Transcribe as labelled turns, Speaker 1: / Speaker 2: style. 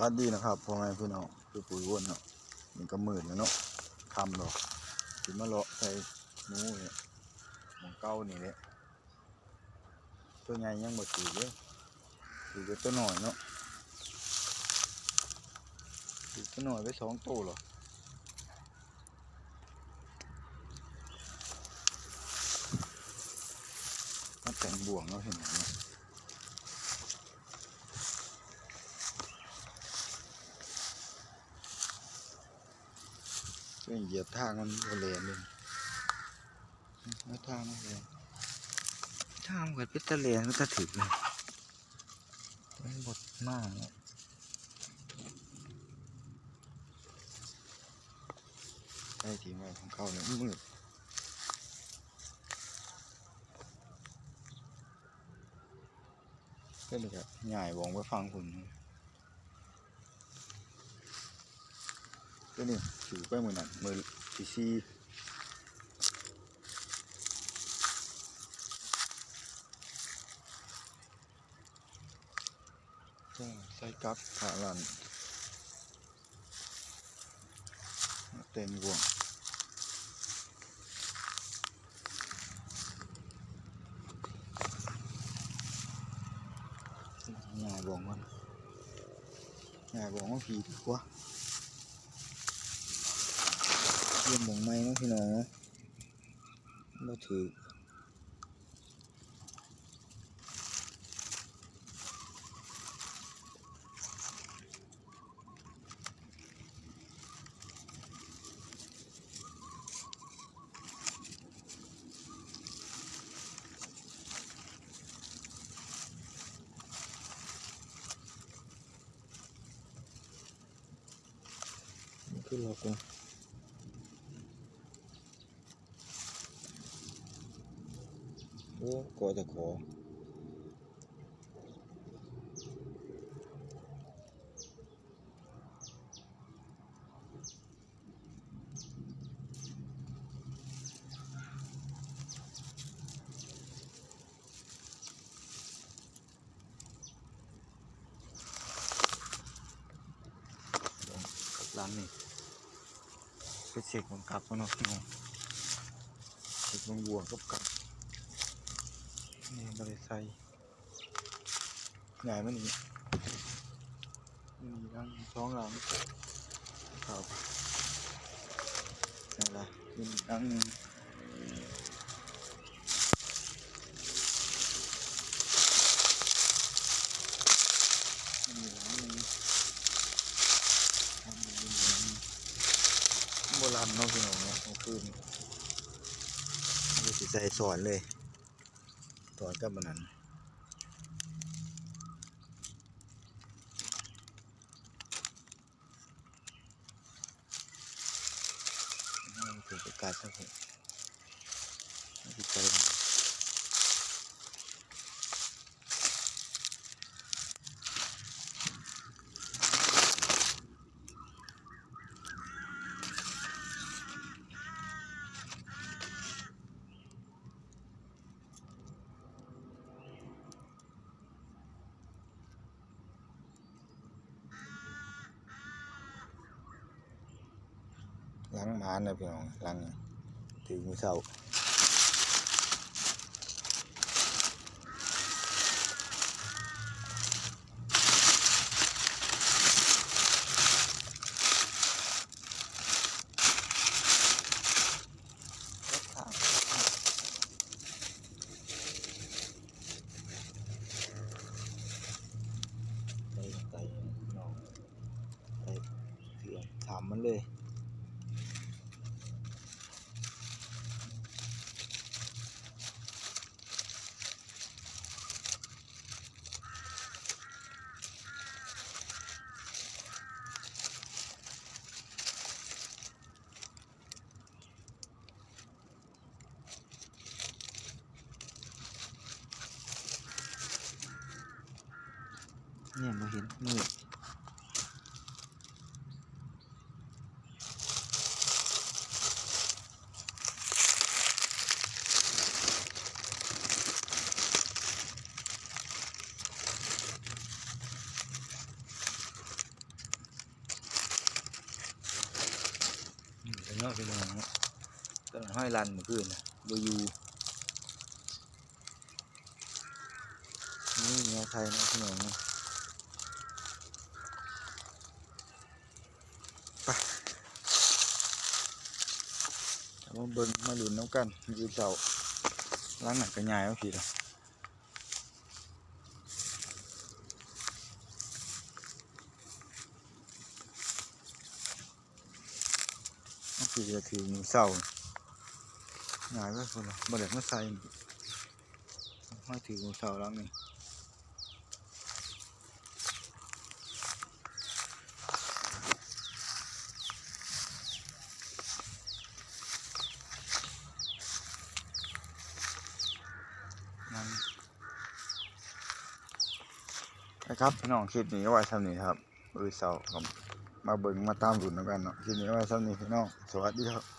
Speaker 1: วัสดีนะครับพ่อแม่พี่น้องคือปุ๋ยวนเนาะมันก็มืดแล้วเนาะคำดอกสิมาเลาะใส่หนูเนี่ยมองเก้านี่แหละตัวใหญ่ยังบ่ถือเลยถือแต่ตัวหน่อยเนาะถือตัวหน่อยไปสองตัวหรอมาแต่งบ่วงเนาะเห็นไหม เนาะช่วยเหยียบทางมันโบเลนเลยไม่ทางมันเลยทางมันเกิดพิษตะเลนก็จะถึกเลยมันบดมากเลยใช่ทีมไว้ของเขาเนี่ยมืดก็เลยครับใหญ่วงไปฟังคุณ ก็นี่ถือไปมือนั่นมือที่ซีก็ใส่กับขาลันเต็มวงใหญ่วงมันใหญ่วงมันผีดีกว่า เยี่ยมหมองไม้นะพี่น้องเนาะเราถือนี่คือเราก็โอ้กอจะขอกับร้านนี่ไปเสกบังกับมาเนาะพี่น้องเสกบังบัวกับกับนี่ บริไซใหญ่มันนี่มีรังท้องรังครับนี่ละมีรังหนึ่งมีรังหนึ่งรังหนึ่งมีรังหนึ่งโบราณเนาะพี่น้องเนาะเอาคืนนี่สิใส่สอนเลย ถอนกับมันนั้นถึงประกาศสักคนดีใจ มากล้างหมานะพี่น้องล้างถึงมือเศร้าไปไปน้องไปเถื่อนถามมันเลย ห็นมืดเนาะเป็น้องต้นห้อยรันเมื่อคืนนะบยูนี่เงาไทยนะพี่น้อง มาเบิ่งมาลุ้นน้ำกันยืนเสาล้างหนักกระยายเอาผิดอะก็คือจะถือมือเศร้าหงายไว้คนละบ่ได้มาใส่ห้อยถือมือเศร้าแล้วนี่นั่น นะครับพี่น้องคลิปนี้ไว้ทำนี้ครับมือเศร้าครับมาเบิ่งมาตามดุนแล้วกันเนาะคลิปนี้ไว้ทำนี้พี่น้องสวัสดีครับ